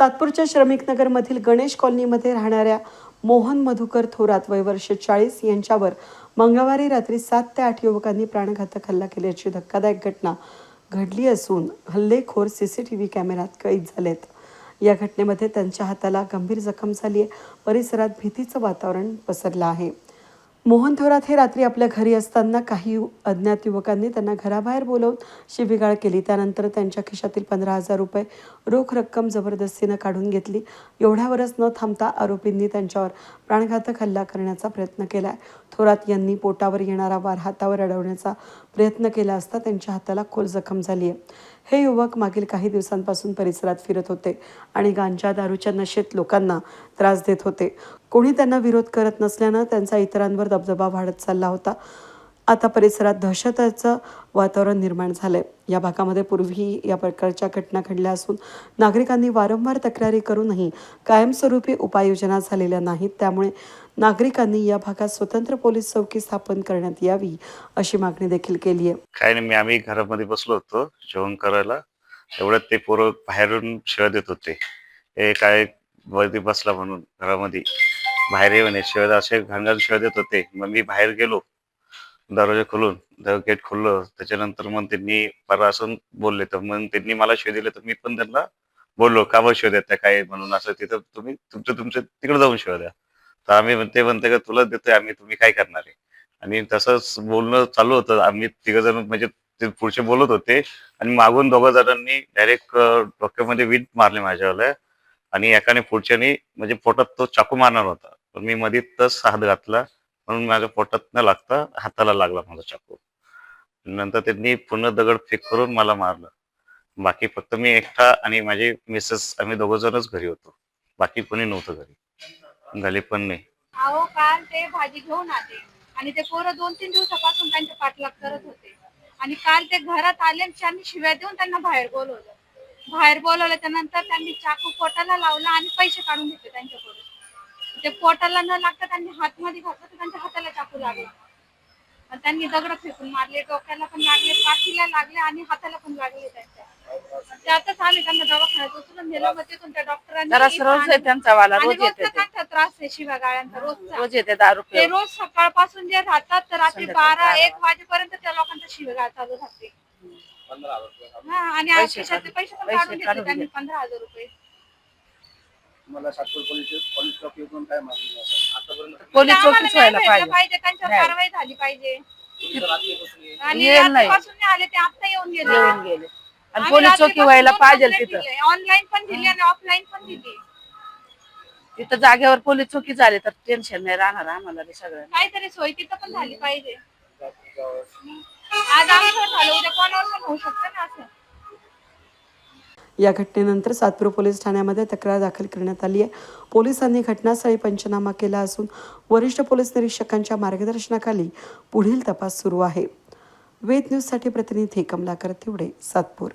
सातपूरच्या श्रमिक नगरमधील गणेश कॉलनीमध्ये राहणाऱ्या मोहन मधुकर थोरात वय वर्ष चाळीस यांच्यावर मंगळवारी रात्री सात ते आठ युवकांनी प्राणघातक हल्ला केल्याची धक्कादायक घटना घडली असून हल्लेखोर सी सी टी व्ही कॅमेऱ्यात कैद झालेत. या घटनेमध्ये त्यांच्या हाताला गंभीर जखम झाली आहे परिसरात भीतीचं वातावरण पसरलं आहे. मोहन थोरात हे रात्री आपल्या घरी असताना काही अज्ञात युवकांनी त्यांना घराबाहेर बोलवून शिबिगाळ केली. त्यानंतर त्यांच्या खिशातील पंधरा हजार रुपये रोख रक्कम जबरदस्तीनं काढून घेतली. एवढ्यावरच न थांबता आरोपींनी त्यांच्यावर प्राणघातक हल्ला करण्याचा प्रयत्न केला थोरात यांनी पोटावर येणारा वार हातावर अडवण्याचा प्रयत्न केला असता त्यांच्या हाताला खोल जखम झाली आहे. हे युवक मागील काही दिवसांपासून परिसरात फिरत होते आणि गांजा दारूच्या नशेत लोकांना त्रास देत होते. कोणी त्यांना विरोध करत नसल्यानं त्यांचा इतरांवर दबदबा वाढत चालला होता. आता परिसरात दहशताचं वातावरण निर्माण झालं आहे या भागामध्ये पूर्वीही या प्रकारच्या घटना घडल्या असून नागरिकांनी वारंवार तक्रारी करूनही कायमस्वरूपी उपाययोजना झालेल्या नाहीत. त्यामुळे नागरिकांनी या भागात स्वतंत्र पोलीस चौकी स्थापन करण्यात यावी अशी मागणी देखील केली आहे. काय नाही मी आम्ही घरामध्ये बसलो होतो जेवण करायला. एवढ्यात ते पोरं बाहेरून शिव्या देत होते. हे काय वरती बसला म्हणून घरामध्ये. बाहेर येऊन म्हणे असे घाणघाण शिव्या देत होते. मग मी बाहेर गेलो. दरवाजा खोलून गेट खोललं त्याच्यानंतर मग त्यांनी परवा असून बोलले. तर मग त्यांनी मला शो दिले तर मी पण त्यांना बोललो का बरं शिव त्या काय म्हणून असं तिथं तुम्ही तुमचं तुमचं तिकडे जाऊन शिव द्या. तर आम्ही म्हणते म्हणते का तुला देतोय आम्ही तुम्ही काय करणार आहे? आणि तसंच बोलणं चालू होतं. आम्ही तिघ जण म्हणजे ते पुढचे बोलत होते. आणि मागून दोघं जणांनी डायरेक्ट डोक्यामध्ये वीट मारले माझ्यावाल्या आणि एकाने पुढच्यानी म्हणजे पोटात तो चाकू मारणार होता. पण मी मध्ये तस हात घातला. म्हणून माझ्या पोटात न लागता हाताला लागला माझा चाकू. नंतर त्यांनी पुन्हा दगड फेक करून मला मारलं. बाकी फक्त मी एकटा आणि माझे मिसेस आम्ही दोघ जणच घरी होतो. बाकी कोणी नव्हतं घरी. झाले पण नाही. अहो काल ते भाजी घेऊन आले. आणि ते पोरं दोन तीन दिवसापासून त्यांचे पाठलाग करत होते. आणि काल ते घरात आले आणि शिव्या देऊन त्यांना बाहेर बोलवलं. बाहेर बोलवल्याच्या नंतर त्यांनी चाकू पोटाला लावला आणि पैसे काढून घेतले त्यांच्या ते पोटाला न लागता त्यांनी हातमध्ये घातलं तर त्यांच्या हाताला चाकू लागला आणि त्यांनी दगड फेकून मारले डोक्याला पण लागले पाठीला लागले आणि हाताला पण लागले त्यांच्या त्यातच आले त्यांना दवाखान्यात उचलून नेलं मग तिथून त्या डॉक्टरांनी जरा रोज आहे त्यांचा वाला आणि रोज येते ते. त्यांचा त्रास आहे शिव्या गाळ्यांचा रोजचा रोज येते दारू ते पिऊन. रोज सकाळपासून जे राहतात तर रात्री बारा. एक वाजेपर्यंत त्या लोकांचा शिवगाळ चालू राहते हा, आणि पैसे खिशातले पैसे पण पैसे काढून घेतले काढून त्यांनी. पंधरा हजार रुपये मला सातपूर पोलीस पोलीस चौकी येऊन काय मागणी आहे? आतापर्यंत पोलीस चौकीच व्हायला पाहिजे. पाहिजे त्यांच्यावर. कारवाई झाली पाहिजे. आणि येईल नाही. रात्रीपासून नाही आले ते आता येऊन गेले. येऊन गेले. आणि पोलीस चौकी व्हायला पाहिजे तिथं. ऑनलाईन पण दिली आणि ऑफलाईन पण दिली. तिथं जागेवर पोलीस चौकी झाली तर टेन्शन नाही राहणार आम्हाला रे सगळं. काहीतरी सोय तिथं पण झाली पाहिजे. आज झालं. उद्या कोणावर पण होऊ शकतं ना असं. या घटनेनंतर सातपूर पोलीस ठाण्यामध्ये तक्रार दाखल करण्यात आली आहे. पोलिसांनी घटनास्थळी पंचनामा केला असून वरिष्ठ पोलीस निरीक्षकांच्या मार्गदर्शनाखाली पुढील तपास सुरू आहे. वेद न्यूजसाठी प्रतिनिधी कमलाकर तिवडे सातपूर.